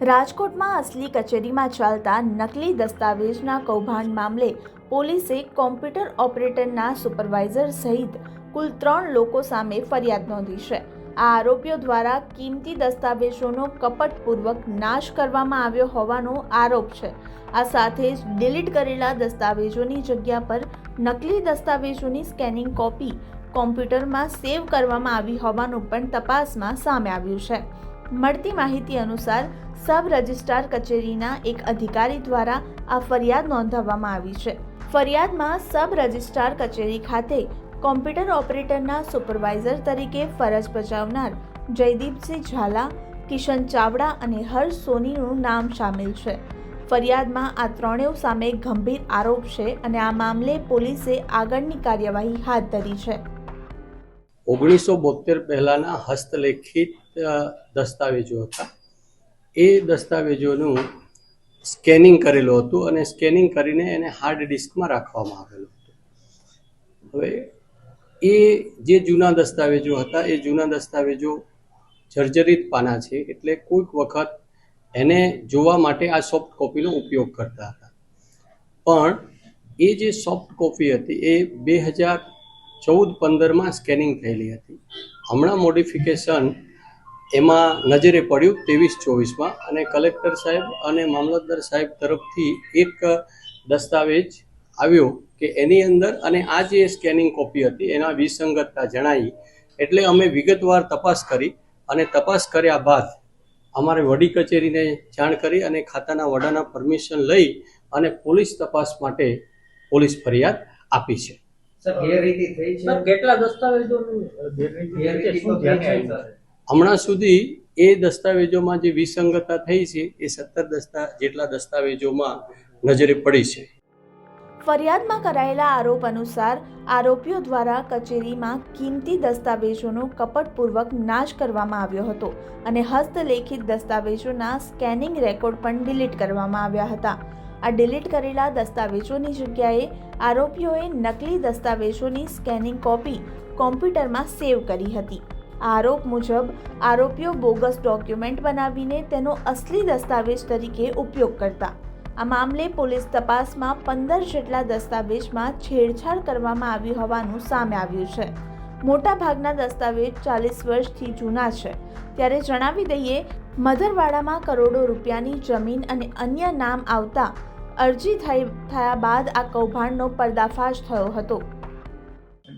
રાજકોટમાં અસલી કચેરીમાં ચાલતા નકલી દસ્તાવેજના કૌભાંડ મામલે પોલીસે કોમ્પ્યુટર ઓપરેટરના સુપરવાઇઝર સહિત કુલ ત્રણ લોકો સામે ફરિયાદ નોંધી છે. આ આરોપીઓ દ્વારા કિંમતી દસ્તાવેજોનો કપટપૂર્વક નાશ કરવામાં આવ્યો હોવાનો આરોપ છે. આ સાથે જ ડિલીટ કરેલા દસ્તાવેજોની જગ્યા પર નકલી દસ્તાવેજોની સ્કેનિંગ કોપી કોમ્પ્યુટરમાં સેવ કરવામાં આવી હોવાનું પણ તપાસમાં સામે આવ્યું છે. મળતી માહિતી અનુસાર સબ રજિસ્ટ્રાર કચેરીના એક અધિકારી દ્વારા આ ફરિયાદ નોંધાવવામાં આવી છે. ફરિયાદમાં સબ રજિસ્ટ્રાર કચેરી ખાતે કોમ્પ્યુટર ઓપરેટરના સુપરવાઇઝર તરીકે ફરજ બજાવનાર જયદીપસિંહ ઝાલા, કિશન ચાવડા અને હર્ષ સોનીનું નામ સામેલ છે. ફરિયાદમાં આ ત્રણેય સામે ગંભીર આરોપ છે અને આ મામલે પોલીસે આગળની કાર્યવાહી હાથ ધરી છે. ઓગણીસો બોતેર પહેલાંના હસ્તલેખિત દસ્તાવેજો હતા. એ દસ્તાવેજોનું સ્કેનિંગ કરેલું હતું અને સ્કેનિંગ કરીને એને હાર્ડ ડિસ્કમાં રાખવામાં આવેલું હતું. હવે એ જે જૂના દસ્તાવેજો હતા, એ જૂના દસ્તાવેજો જર્જરિત પાના છે એટલે કોઈક વખત એને જોવા માટે આ સોફ્ટ કોપીનો ઉપયોગ કરતા હતા. પણ એ જે સોફ્ટ કોપી હતી એ બે હજાર ચૌદ પંદરમાં સ્કેનિંગ થયેલી હતી. હમણાં મોડિફિકેશન એમાં નજરે પડ્યું ત્રેવીસ ચોવીસમાં અને કલેક્ટર સાહેબ અને મામલતદાર સાહેબ તરફથી એક દસ્તાવેજ આવ્યો કે એની અંદર અને આ જે સ્કેનિંગ કોપી હતી એના વિસંગતતા જણાઈ એટલે અમે વિગતવાર તપાસ કરી અને તપાસ કર્યા બાદ અમારે વડી કચેરીને જાણ કરી અને ખાતાના વડાના પરમિશન લઈ અને પોલીસ તપાસ માટે પોલીસ ફરિયાદ આપી છે. ગેરરીતિ થઈ છે. કેટલા ગેરરીતિ તો? હમણાં સુધી એ દસ્તાવેજોમાં જે વિસંગતતા થઈ છે એ સત્તર દસ્તા જેટલા દસ્તાવેજોમાં નજરે પડી છે. ફરિયાદમાં કરાયેલા આરોપ અનુસાર આરોપીઓ દ્વારા કચેરીમાં કિંમતી દસ્તાવેજોનો કપટપૂર્વક નાશ કરવામાં આવ્યો હતો અને હસ્તલેખિત દસ્તાવેજોના સ્કેનિંગ રેકોર્ડ પણ ડિલીટ કરવામાં આવ્યા હતા. આ ડિલીટ કરેલા દસ્તાવેજોની જગ્યાએ આરોપીઓએ નકલી દસ્તાવેજોની સ્કેનિંગ કોપી કોમ્પ્યુટરમાં સેવ કરી હતી. આરોપ મુજબ, આરોપીઓ બોગસ ડોક્યુમેન્ટ બનાવીને તેનો અસલી દસ્તાવેજ તરીકે ઉપયોગ કરતા. આ મામલે પોલીસ તપાસમાં પંદર જેટલા દસ્તાવેજમાં છેડછાડ કરવામાં આવી હોવાનું સામે આવ્યું છે. મોટાભાગના દસ્તાવેજ ચાલીસ વર્ષથી જૂના છે. ત્યારે જણાવી દઈએ, મધરવાડામાં કરોડો રૂપિયાની જમીન અને અન્ય નામ આવતા અરજી થયા બાદ આ કૌભાંડનો પર્દાફાશ થયો હતો.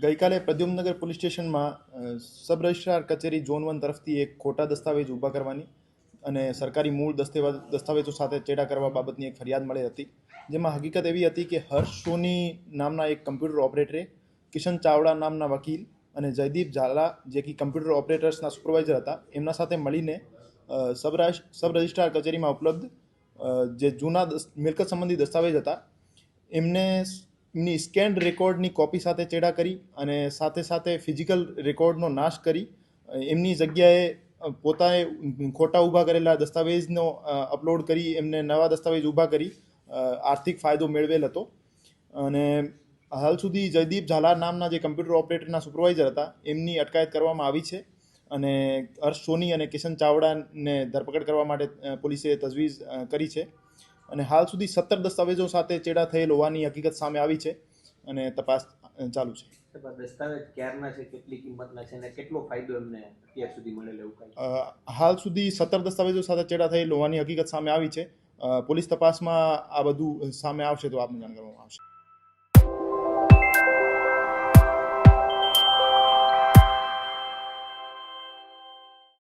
ગઈકાલે પ્રદ્યુમનગર પોલીસ સ્ટેશનમાં સબ રજિસ્ટ્રાર કચેરી ઝોન વન તરફથી એક ખોટા દસ્તાવેજ ઊભા કરવાની અને સરકારી મૂળ દસ્તાવેજ દસ્તાવેજો સાથે ચેડા કરવા બાબતની એક ફરિયાદ મળી હતી. જેમાં હકીકત એવી હતી કે હર્ષ સોની નામના એક કમ્પ્યુટર ઓપરેટરે કિશન ચાવડા નામના વકીલ અને જયદીપ ઝાલા, જે કે કમ્પ્યુટર ઓપરેટર્સના સુપરવાઇઝર હતા, એમના સાથે મળીને સબ સબ રજિસ્ટ્રાર કચેરીમાં ઉપલબ્ધ જે જૂના મિલકત સંબંધી દસ્તાવેજ હતા, એમને એમની સ્કેન્ડ રેકોર્ડની કોપી સાથે ચેડા કરી અને સાથે સાથે ફિઝિકલ રેકોર્ડનો નાશ કરી એમની જગ્યાએ પોતાએ ખોટા ઊભા કરેલા દસ્તાવેજનો અપલોડ કરી, એમને નવા દસ્તાવેજ ઊભા કરી આર્થિક ફાયદો મેળવેલ હતો. અને હાલ સુધી જયદીપ ઝાલા નામના જે કમ્પ્યુટર ઓપરેટરના સુપરવાઇઝર હતા, એમની અટકાયત કરવામાં આવી છે. અને હર્ષ સોની અને કિશન ચાવડાને ધરપકડ કરવા માટે પોલીસે તજવીજ કરી છે. અને હાલ સુધી સત્તર દસ્તાવેજો સાથે ચેડા થયેલ હોવાની હકીકત સામે આવી છે અને તપાસ ચાલુ છે. દસ્તાવેજ ક્યારના છે કેટલી કિંમતના છે અને કેટલો ફાયદો એમને અત્યાર સુધી મળેલો એવું હાલ સુધી સત્તર દસ્તાવેજો સાથે ચેડા થયેલ હોવાની હકીકત સામે આવી છે. પોલીસ તપાસમાં આ બધું સામે આવશે તો આપને જાણ કરવામાં આવશે.